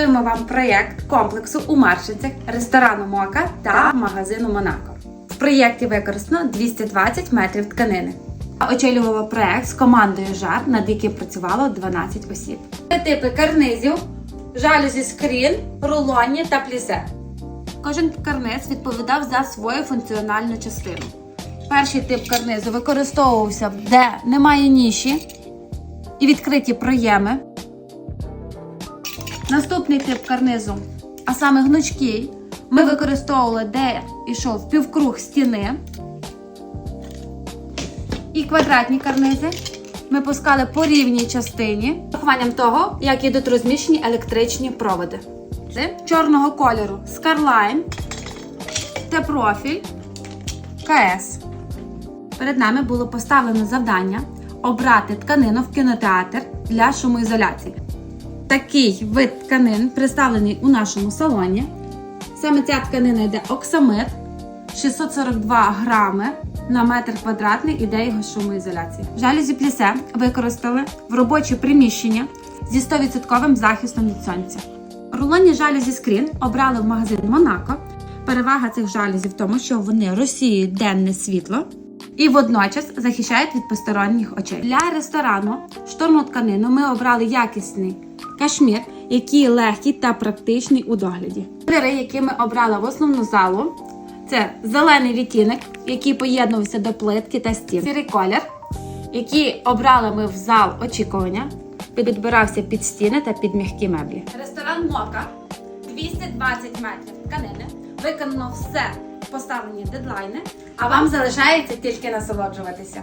презентуємо вам проєкт комплексу у Маршинцях, ресторану Мока та магазину Монако. В проєкті використано 220 метрів тканини. Очолювала проєкт з командою жар, над яким працювало 12 осіб. Три типи карнизів, жалюзі скрін, рулонні та плізе. Кожен карниз відповідав за свою функціональну частину. Перший тип карнизу використовувався, де немає ніші і відкриті проєми. Наступний тип карнизу, а саме гнучкий, ми використовували, де йшов півкруг стіни. І квадратні карнизи ми пускали по рівній частині, з урахуванням того, як ідуть розміщені електричні проводи. Чорного кольору Scarline, Т-профіль, КС. Перед нами було поставлено завдання обрати тканину в кінотеатр для шумоізоляції. Такий вид тканин представлений у нашому салоні. Саме ця тканина йде оксамит 642 грами на метр квадратний іде його шумоізоляції. Жалюзі плісе використали в робочі приміщення зі 100% захистом від сонця. Рулонні жалюзі скрін обрали в магазин Монако. Перевага цих жалюзів в тому, що вони розсіюють денне світло і водночас захищають від посторонніх очей. Для ресторану штормну тканину ми обрали якісний кашмір, який легкий та практичний у догляді. Кольори, які ми обрали в основну залу, це зелений відтінок, який поєднувався до плитки та стін. Сірий колір, який обрали ми в зал очікування, підбирався під стіни та під м'які меблі. Ресторан Мока 220 метрів тканини. Виконано все поставлені дедлайни, а вам залишається тільки насолоджуватися.